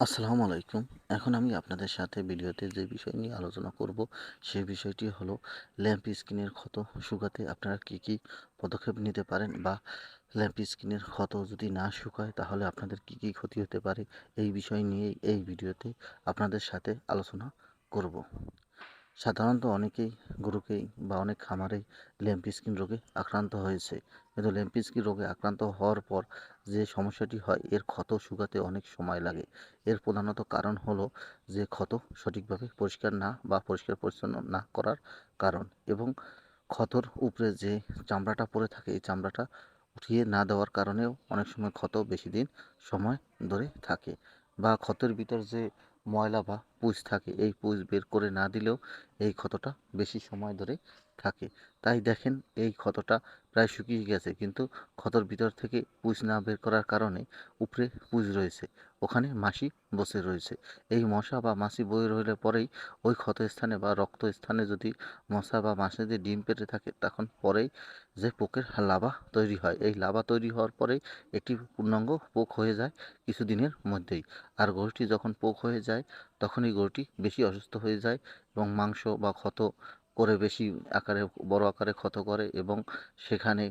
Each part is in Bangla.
আসসালামু আলাইকুম। এখন আমি আপনাদের সাথে ভিডিওতে যে বিষয় নিয়ে আলোচনা করব সেই বিষয়টি হলো ল্যাম্প স্কিনের ক্ষত শুকাতে আপনারা কি কি পদক্ষেপ নিতে পারেন বা ল্যাম্প স্কিনের ক্ষত যদি না শুকায় তাহলে আপনাদের কি কি ক্ষতি হতে পারে, এই বিষয় নিয়ে এই ভিডিওতে আপনাদের সাথে আলোচনা করব। সাধারণত অনেকেই গরুকেই বা অনেক খামারেই ল্যাম্প স্কিন রোগে আক্রান্ত হয়েছে। কিন্তু ল্যাম্প স্কিন রোগে আক্রান্ত হওয়ার পর যে সমস্যাটি হয়, এর ক্ষত শুকাতে অনেক সময় লাগে। এর প্রধানত কারণ হলো যে ক্ষত সঠিকভাবে পরিষ্কার না বা পরিষ্কার পরিচ্ছন্ন না করার কারণ এবং ক্ষতর উপরে যে চামড়াটা পড়ে থাকে, এই চামড়াটা উঠিয়ে না দেওয়ার কারণেও অনেক সময় ক্ষত বেশি দিন সময় ধরে থাকে বা ক্ষতের ভিতর যে ময়লা বা পুঁজ থাকে, এই পুঁজ বের করে না দিলেও এই ক্ষতটা বেশি সময় ধরে থাকে। তাই দেখেন, এই ক্ষতটা প্রায় শুকিয়ে গেছে, কিন্তু ক্ষতর ভিতর থেকে পুঁজ না বের করার কারণে উপরে পুঁজ রয়েছে, ওখানে মাসি বসে রয়েছে। এই মশা বা মাছি বয়ে রইলে পরেই ওই ক্ষত স্থানে বা রক্ত স্থানে যদি মশা বা যদি ডিম পেটে থাকে, তখন পরেই যে পোকের লাভা তৈরি হয়। এই লাভা তৈরি হওয়ার পরেই একটি পূর্ণাঙ্গ পোক হয়ে যায় কিছুদিনের মধ্যেই। আর গরুটি যখন পোক হয়ে যায় তখনই গরুটি বেশি অসুস্থ হয়ে যায় এবং মাংস বা ক্ষত করে বেশি আকারে, বড় আকারে ক্ষত করে এবং সেখানে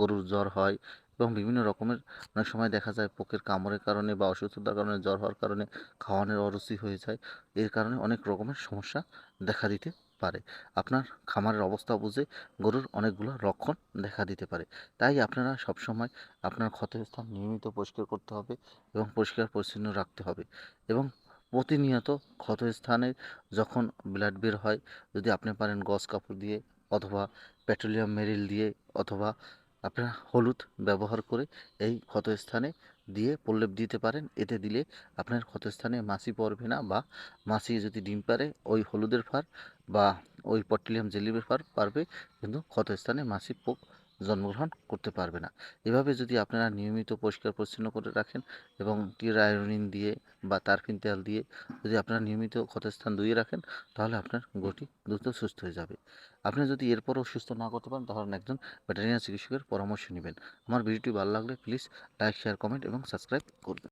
গরুর জ্বর হয় এবং বিভিন্ন রকমের অনেক সময় দেখা যায় পোকের কামড়ের কারণে বা অসুস্থতার কারণে, জ্বর হওয়ার কারণে খাওয়ানোর অরুচি হয়ে যায়। এর কারণে অনেক রকমের সমস্যা দেখা দিতে পারে। আপনার খামারের অবস্থা বুঝে গরুর অনেকগুলো লক্ষণ দেখা দিতে পারে। তাই আপনারা সবসময় আপনার ক্ষতস্থান নিয়মিত পরিষ্কার করতে হবে এবং পরিষ্কার পরিচ্ছন্ন রাখতে হবে এবং প্রতিনিয়ত ক্ষতস্থানে যখন ব্লাড বের হয়, যদি আপনি পারেন গজ কাপড় দিয়ে অথবা পেট্রোলিয়াম মেরিল দিয়ে অথবা আপনার হলুদ ব্যবহার করে এই ক্ষতস্থানে দিয়ে প্রলেপ দিতে পারেন। এতে দিলে আপনার ক্ষতস্থানে মাছি পড়বে না বা মাছি যদি ডিম পারে ওই হলুদের ফার বা ওই পেট্রোলিয়াম জেলির ফার পারবে, কিন্তু ক্ষতস্থানে মাছি পোক জন্মগ্রহণ করতে পারবে না। এভাবে যদি আপনারা নিয়মিত পরিষ্কার পরিচ্ছন্ন করে রাখেন এবং টির আয়োডিন দিয়ে বা তারফিন তেল দিয়ে যদি আপনারা নিয়মিত ক্ষতস্থান ধুয়ে রাখেন, তাহলে আপনার গরুটি দ্রুত সুস্থ হয়ে যাবে। আপনি যদি এরপরও সুস্থ না করতে পারেন, তাহলে একজন ভেটেরিনারি চিকিৎসকের পরামর্শ নেবেন। আমার ভিডিওটি ভালো লাগলে প্লিজ লাইক শেয়ার কমেন্ট এবং সাবস্ক্রাইব করবেন।